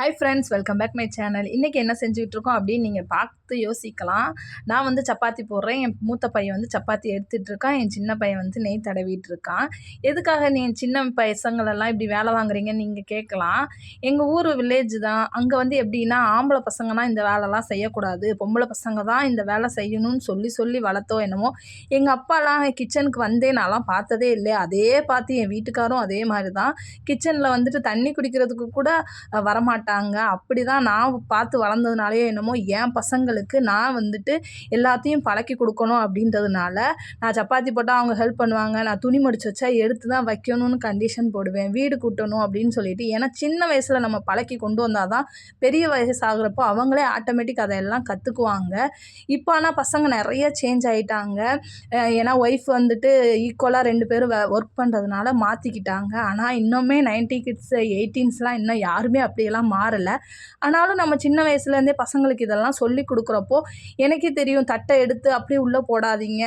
Hi friends welcome back my channel இன்றைக்கி என்ன செஞ்சுட்ருக்கோம் அப்படின்னு நீங்கள் பார்த்து யோசிக்கலாம். நான் வந்து சப்பாத்தி போடுறேன். என் மூத்த பையன் வந்து சப்பாத்தி எடுத்துகிட்டு இருக்கான் என் சின்ன பையன் வந்து நெய் தடவிட்டு இருக்கான் எதுக்காக நீ சின்ன பசங்களெல்லாம் இப்படி வேலை வாங்குறீங்கன்னு நீங்கள் கேட்கலாம். எங்கள் ஊர் வில்லேஜ் தான். அங்கே வந்து எப்படின்னா ஆம்பளை பசங்கன்னா இந்த வேலைலாம் செய்யக்கூடாது. பொம்பளை பசங்க தான் இந்த வேலை செய்யணும்னு சொல்லி சொல்லி வளர்த்தோ என்னமோ. எங்கள் அப்பாலாம் கிச்சனுக்கு வந்தே நான்லாம் பார்த்ததே இல்லை அதே பார்த்து என் வீட்டுக்காரும் அதே மாதிரி தான். கிச்சனில் வந்துட்டு தண்ணி குடிக்கிறதுக்கு கூட வரமாட்டேன் மாட்டாங்க. அப்படி தான் நான் பார்த்து வளர்ந்ததுனாலே என்னமோ என் பசங்களுக்கு நான் வந்துட்டு எல்லாத்தையும் பழக்கி கொடுக்கணும் அப்படின்றதுனால நான் சப்பாத்தி போட்டால் அவங்க ஹெல்ப் பண்ணுவாங்க. நான் துணி மடிச்சு வச்சா எடுத்து தான் வைக்கணும்னு கண்டிஷன் போடுவேன். வீடு கூட்டணும் அப்படின்னு சொல்லிட்டு ஏன்னா சின்ன வயசில் நம்ம பழக்கி கொண்டு வந்தால் தான் பெரிய வயசு அவங்களே ஆட்டோமேட்டிக் அதையெல்லாம் கற்றுக்குவாங்க இப்போ ஆனால் பசங்க நிறைய சேஞ்ச் ஆகிட்டாங்க ஏன்னா ஒய்ஃப் வந்துட்டு ஈக்குவலாக ரெண்டு பேரும் ஒர்க் பண்ணுறதுனால மாற்றிக்கிட்டாங்க ஆனால் இன்னுமே நைன்டி கிட்ஸ் எயிட்டீன்ஸ்லாம் இன்னும் யாருமே அப்படியெல்லாம் மாறலை. ஆனாலும் நம்ம சின்ன வயசுலேருந்தே பசங்களுக்கு இதெல்லாம் சொல்லி கொடுக்குறப்போ எனக்கே தெரியும் தட்டை எடுத்து அப்படியே உள்ளே போடாதீங்க.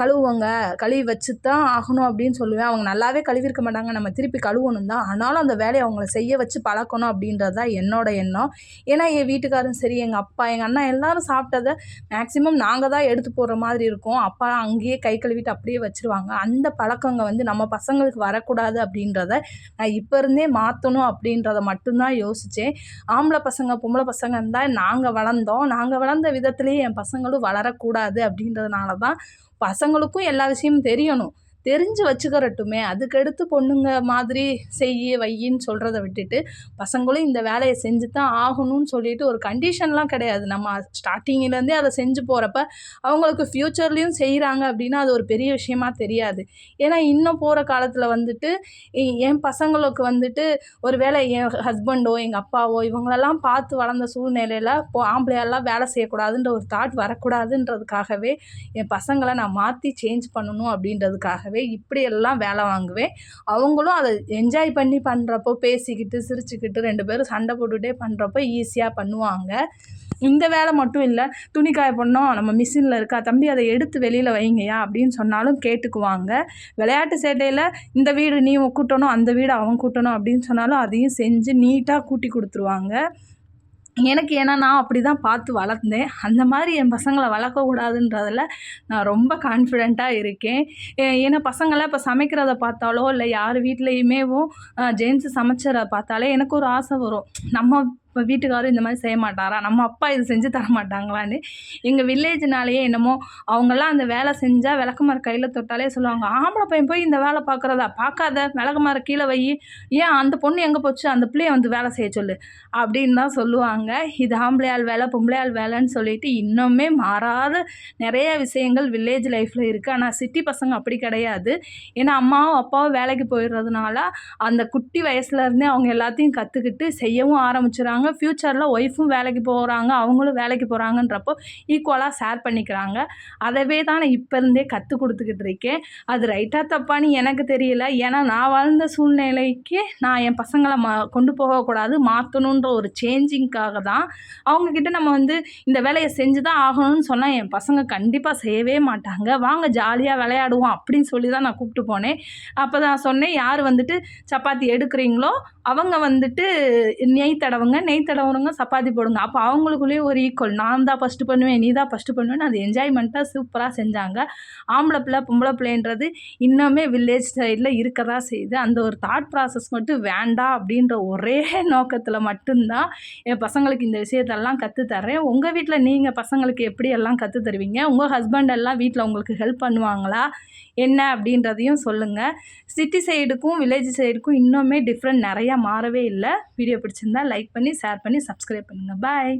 கழுவுங்க கழுவி வச்சு தான் ஆகணும் அப்படின்னு சொல்லுவேன். அவங்க நல்லாவே கழுவிருக்க மாட்டாங்க. நம்ம திருப்பி கழுவணும் தான். ஆனாலும் அந்த வேலையை அவங்கள செய்ய வச்சு பழக்கணும் அப்படின்றது தான் என்னோட எண்ணம். ஏன்னா என் வீட்டுக்காரும் சரி எங்கள் அப்பா எங்கள் அண்ணா எல்லோரும் சாப்பிட்டதை மேக்ஸிமம் நாங்கள் தான் எடுத்து போடுற மாதிரி இருக்கும். அப்பா அங்கேயே கை கழுவிட்டு அப்படியே வச்சுருவாங்க. அந்த பழக்கங்க வந்து நம்ம பசங்களுக்கு வரக்கூடாது அப்படின்றத நான் இப்போ இருந்தே மாற்றணும் அப்படின்றத மட்டும்தான் யோசித்தேன் ஆம்பளை பசங்க பொம்பளை பசங்கன்னு தான் நாங்கள் வளர்ந்தோம். நாங்கள் வளர்ந்த விதத்துலேயே என் பசங்களும் வளரக்கூடாது அப்படின்றதுனால தான் பசங்களுக்கும் எல்லா விஷயமும் தெரியணும். தெரிஞ்சு வச்சுக்கிறட்டுமே அதுக்கடுத்து பொண்ணுங்க மாதிரி செய்ய வையின்னு சொல்கிறத விட்டுட்டு பசங்களும் இந்த வேலையை செஞ்சு தான் ஆகணும்னு சொல்லிட்டு ஒரு கண்டிஷன்லாம் கிடையாது. நம்ம ஸ்டார்டிங்கிலேருந்தே அதை செஞ்சு போகிறப்ப அவங்களுக்கு ஃப்யூச்சர்லேயும் செய்கிறாங்க அப்படின்னா அது ஒரு பெரிய விஷயமா தெரியாது. ஏன்னா இன்னும் போகிற காலத்தில் வந்துட்டு என் பசங்களுக்கு வந்துட்டு ஒரு வேளை என் ஹஸ்பண்டோ எங்கள் அப்பாவோ இவங்களெல்லாம் பார்த்து வளர்ந்த சூழ்நிலையில் இப்போ ஆம்பளையெல்லாம் வேலை செய்யக்கூடாதுன்ற ஒரு தாட் வரக்கூடாதுன்றதுக்காகவே என் பசங்களை நான் மாற்றி சேஞ்ச் பண்ணணும் அப்படின்றதுக்காகவே வாங்குவேன் இப்படியெல்லாம் வேலை வாங்குவேன். அவங்களும் அதை என்ஜாய் பண்ணி பண்ணுறப்போ பேசிக்கிட்டு சிரிச்சுக்கிட்டு ரெண்டு பேரும் சண்டை போட்டுகிட்டே பண்ணுறப்போ ஈஸியாக பண்ணுவாங்க. இந்த வேலை மட்டும் இல்லை துணி காய பண்ணோம் நம்ம மிஷினில் இருக்கா தம்பி அதை எடுத்து வெளியில் வைங்கயா அப்படின்னு சொன்னாலும் கேட்டுக்குவாங்க. விளையாட்டு சேட்டையில் இந்த வீடு நீ கூட்டணும் அந்த வீடு அவன் கூட்டணும் அப்படின்னு சொன்னாலும் அதையும் செஞ்சு நீட்டாக கூட்டி கொடுத்துருவாங்க. எனக்கு ஏன்னா நான் அப்படி தான் பார்த்து வளர்ந்தேன். அந்த மாதிரி என் பசங்களை வளர்க்கக்கூடாதுன்றதில் நான் ரொம்ப கான்ஃபிடெண்ட்டாக இருக்கேன். ஏன்னா பசங்களாம் இப்போ சமைக்கிறத பார்த்தாலோ இல்லை யார் வீட்லேயுமேவும் ஜென்ஸு சமைச்சதை பார்த்தாலே எனக்கு ஒரு ஆசை வரும். நம்ம இப்போ வீட்டுக்காரும் இந்த மாதிரி செய்ய மாட்டாரா? நம்ம அப்பா இது செஞ்சு தர மாட்டாங்களான்னு எங்கள் வில்லேஜ்னாலேயே என்னமோ அவங்கெல்லாம் அந்த வேலை செஞ்சால் விளக்குமாறு கையில் தொட்டாலே சொல்லுவாங்க ஆம்பளை பையன் போய் இந்த வேலை பார்க்குறதா? பார்க்காத விளக்குமாறு கீழே வை. ஏன் அந்த பொண்ணு எங்கே போச்சு? அந்த பிள்ளைய வந்து வேலை செய்ய சொல்லு. அப்படின்னு தான் சொல்லுவாங்க. இது ஆம்பளையால் வேலை பொம்பளையால் வேலைன்னு சொல்லிட்டு இன்னுமே மாறாத நிறைய விஷயங்கள் வில்லேஜ் லைஃப்பில் இருக்குது ஆனால் சிட்டி பசங்க அப்படி கிடையாது. ஏன்னா அம்மாவும் அப்பாவும் வேலைக்கு போயிடுறதுனால அந்த குட்டி வயசுலேருந்தே அவங்க எல்லாத்தையும் கற்றுக்கிட்டு செய்யவும் ஆரம்பிச்சிடறாங்க பண்ணுறாங்க ஃப்யூச்சரில் ஒய்ஃபும் வேலைக்கு போகிறாங்க அவங்களும் வேலைக்கு போகிறாங்கன்றப்போ ஈக்குவலாக ஷேர் பண்ணிக்கிறாங்க. அதவே தான் நான் இப்போ இருந்தே கற்றுக் கொடுத்துக்கிட்டு இருக்கேன். அது ரைட்டாக தப்பான்னு எனக்கு தெரியல. ஏன்னா நான் வாழ்ந்த சூழ்நிலைக்கு நான் என் பசங்களை மா கொண்டு போகக்கூடாது மாற்றணுன்ற ஒரு சேஞ்சிங்க்காக தான் அவங்கக்கிட்ட நம்ம வந்து இந்த வேலையை செஞ்சு தான் ஆகணும்னு சொன்னால் என் பசங்க கண்டிப்பாக செய்யவே மாட்டாங்க. வாங்க ஜாலியாக விளையாடுவோம் அப்படின்னு சொல்லி தான் நான் கூப்பிட்டு போனேன். அப்போ தான் சொன்னேன் யார் வந்துட்டு சப்பாத்தி எடுக்கிறீங்களோ அவங்க வந்துட்டு நெய் தடவுங்க நெய் நெய் தடவுறவங்க சப்பாத்தி போடுங்க. அப்போ அவங்களுக்குள்ளேயும் ஒரு ஈக்குவல் நான் தான் ஃபஸ்ட்டு பண்ணுவேன் நீ தான் ஃபஸ்ட்டு பண்ணுவேன்னு அது என்ஜாய்மெண்ட்டாக சூப்பராக செஞ்சாங்க. ஆம்பளை பிள்ளை பொம்பளை பிள்ளைன்றது இன்னுமே வில்லேஜ் சைடில் இருக்கதா செய்யுது. அந்த ஒரு தாட் ப்ராசஸ் மட்டும் வேண்டாம் அப்படின்ற ஒரே நோக்கத்தில் மட்டும்தான் என் பசங்களுக்கு இந்த விஷயத்தெல்லாம் கற்றுத்தர்றேன் உங்கள் வீட்டில் நீங்கள் பசங்களுக்கு எப்படி எல்லாம் கற்றுத்தருவீங்க உங்கள் ஹஸ்பண்ட் எல்லாம் வீட்டில் உங்களுக்கு ஹெல்ப் பண்ணுவாங்களா? என்ன அப்படின்றதையும் சொல்லுங்கள் சிட்டி சைடுக்கும் வில்லேஜ் சைடுக்கும் இன்னுமே டிஃப்ரெண்ட் நிறையா மாறவே இல்லை. வீடியோ பிடிச்சிருந்தா லைக் பண்ணி ஷேர் பண்ணி சப்ஸ்கிரைப் பண்ணுங்கள் பாய்